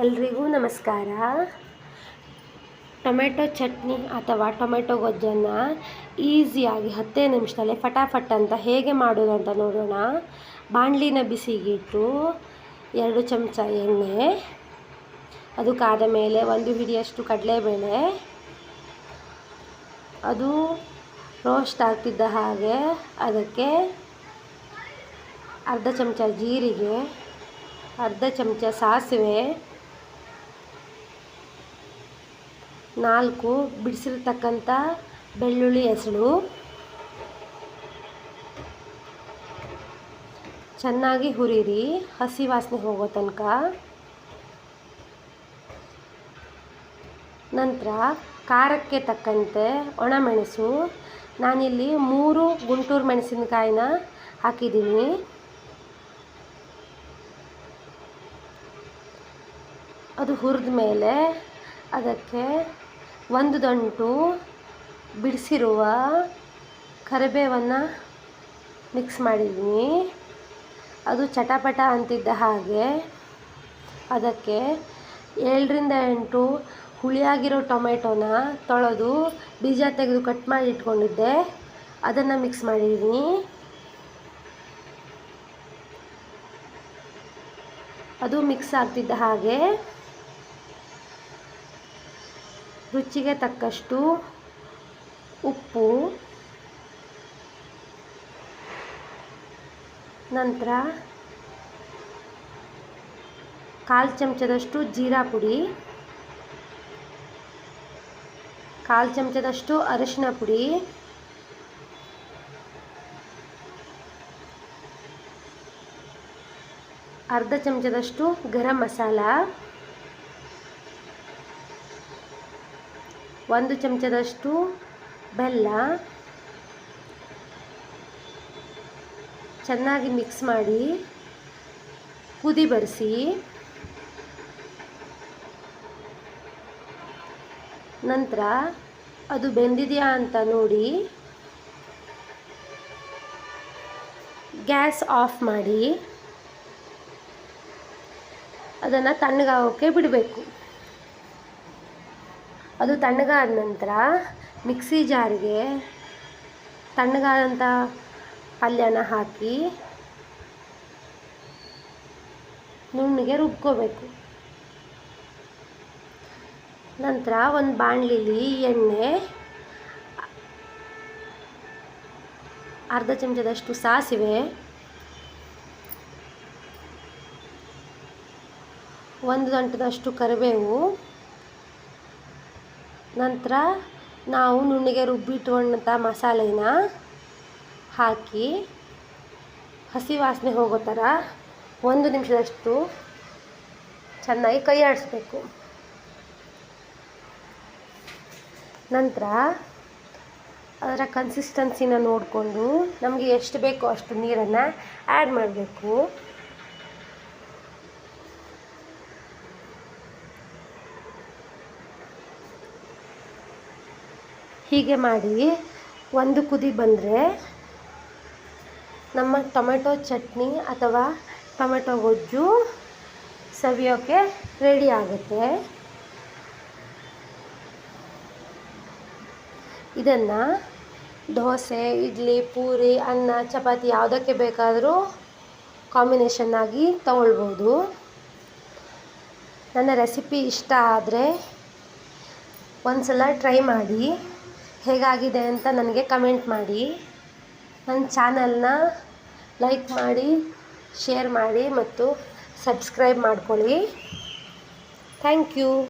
ಎಲ್ರಿಗೂ ನಮಸ್ಕಾರ. ಟೊಮೆಟೊ ಚಟ್ನಿ ಅಥವಾ ಟೊಮೆಟೊ ಗೊಜ್ಜನ್ನು ಈಸಿಯಾಗಿ ಹತ್ತೇ ನಿಮಿಷದಲ್ಲಿ ಫಟಾಫಟ್ ಅಂತ ಹೇಗೆ ಮಾಡೋದು ಅಂತ ನೋಡೋಣ. ಬಾಣಲಿನ ಬಿಸಿಗಿಟ್ಟು ಎರಡು ಚಮಚ ಎಣ್ಣೆ, ಅದು ಕಾದ ಮೇಲೆ ಒಂದು ಹಿಡಿಯಷ್ಟು ಕಡಲೆಬೇಳೆ, ಅದು ರೋಸ್ಟ್ ಆಗ್ತಿದ್ದ ಹಾಗೆ ಅದಕ್ಕೆ ಅರ್ಧ ಚಮಚ ಜೀರಿಗೆ, ಅರ್ಧ ಚಮಚ ಸಾಸಿವೆ ನಾಲ್ಕು ಬಿಡಿಸಿರ್ತಕ್ಕಂಥ ಬೆಳ್ಳುಳ್ಳಿ ಹೆಸಳು. ಚೆನ್ನಾಗಿ ಹುರಿರಿ, ಹಸಿ ವಾಸನೆ ಹೋಗೋ ತನಕ. ನಂತರ ಖಾರಕ್ಕೆ ತಕ್ಕಂತೆ ಒಣಮೆಣಸು ನಾನಿಲ್ಲಿ ಮೂರು ಗುಂಟೂರು ಮೆಣಸಿನಕಾಯಿನ ಹಾಕಿದ್ದೀನಿ. ಅದು ಹುರಿದ ಮೇಲೆ ಅದಕ್ಕೆ ಒಂದು ದಂಟು ಬಿಡಿಸಿರುವ ಕರಿಬೇವನ್ನು ಮಿಕ್ಸ್ ಮಾಡಿದ್ದೀನಿ. ಅದು ಚಟಪಟ ಅಂತಿದ್ದ ಹಾಗೆ. ಅದಕ್ಕೆ ಏಳರಿಂದ ಎಂಟು ಹುಳಿಯಾಗಿರೋ ಟೊಮೆಟೊನ ತೊಳೆದು ಬೀಜ ತೆಗೆದು ಕಟ್ ಮಾಡಿ ಇಟ್ಕೊಂಡಿದ್ದೆ. ಅದನ್ನು ಮಿಕ್ಸ್ ಮಾಡಿದ್ದೀನಿ. ಅದು ಮಿಕ್ಸ್ ಆಗ್ತಿದ್ದ ಹಾಗೆ. ರುಚಿಗೆ ತಕ್ಕಷ್ಟು ಉಪ್ಪು, ನಂತರ ಕಾಲು ಚಮಚದಷ್ಟು ಜೀರಾ ಪುಡಿ, ಕಾಲು ಚಮಚದಷ್ಟು ಅರಿಶಿನ ಪುಡಿ, ಅರ್ಧ ಚಮಚದಷ್ಟು ಗರಂ ಮಸಾಲ. ಒಂದು ಚಮಚದಷ್ಟು ಬೆಲ್ಲ. ಚೆನ್ನಾಗಿ ಮಿಕ್ಸ್ ಮಾಡಿ. ಕುದಿ ಬರಿಸಿ ನಂತರ ಅದು ಬೆಂದಿದೆಯಾ ಅಂತ ನೋಡಿ. ಗ್ಯಾಸ್ ಆಫ್ ಮಾಡಿ. ಅದನ್ನು ತಣ್ಣಗಾಗೋಕ್ಕೆ ಬಿಡಬೇಕು. ಅದು ತಣ್ಣಗಾದ ನಂತರ ಮಿಕ್ಸಿ ಜಾರಿಗೆ ತಣ್ಣಗಾದಂಥ ಪಲ್ಯನ ಹಾಕಿ ನುಣ್ಣಗೆ ರುಬ್ಕೋಬೇಕು. ನಂತರ ಒಂದು ಬಾಣಲಿಲಿ ಎಣ್ಣೆ, ಅರ್ಧ ಚಮಚದಷ್ಟು ಸಾಸಿವೆ, ಒಂದು ಗಂಟದಷ್ಟು ಕರಿಬೇವು ನಂತರ ನಾವು ನುಣ್ಣಗೆ ರುಬ್ಬಿಟ್ಕೊಂಡಂಥ ಮಸಾಲೆನ ಹಾಕಿ ಹಸಿ ವಾಸನೆ ಹೋಗೋ ಥರ ಒಂದು ನಿಮಿಷದಷ್ಟು ಚೆನ್ನಾಗಿ ಕೈ ಆಡಿಸ್ಬೇಕು. ನಂತರ ಅದರ ಕನ್ಸಿಸ್ಟೆನ್ಸಿನ ನೋಡಿಕೊಂಡು ನಮಗೆ ಎಷ್ಟು ಬೇಕೋ ಅಷ್ಟು ನೀರನ್ನು ಆ್ಯಡ್ ಮಾಡಬೇಕು. ಹೀಗೆ ಮಾಡಿ ಒಂದು ಕುದಿ ಬಂದರೆ ನಮ್ಮ ಟೊಮೆಟೊ ಚಟ್ನಿ ಅಥವಾ ಟೊಮೆಟೊ ಗೊಜ್ಜು ಸವಿಯೋಕ್ಕೆ ರೆಡಿ ಆಗುತ್ತೆ. ಇದನ್ನು ದೋಸೆ, ಇಡ್ಲಿ, ಪೂರಿ, ಅನ್ನ, ಚಪಾತಿ ಯಾವುದಕ್ಕೆ ಬೇಕಾದರೂ ಕಾಂಬಿನೇಷನ್ನಾಗಿ ತಗೊಳ್ಬೋದು. ನನ್ನ ರೆಸಿಪಿ ಇಷ್ಟ ಆದರೆ ಒಂದು ಸಲ ಟ್ರೈ ಮಾಡಿ. ಹೇಗಾಗಿದೆ ಅಂತ ನನಗೆ ಕಮೆಂಟ್ ಮಾಡಿ. ನನ್ನ ಚಾನಲ್ನ ಲೈಕ್ ಮಾಡಿ, ಶೇರ್ ಮಾಡಿ ಮತ್ತು ಸಬ್ಸ್ಕ್ರೈಬ್ ಮಾಡ್ಕೊಳ್ಳಿ. Thank you.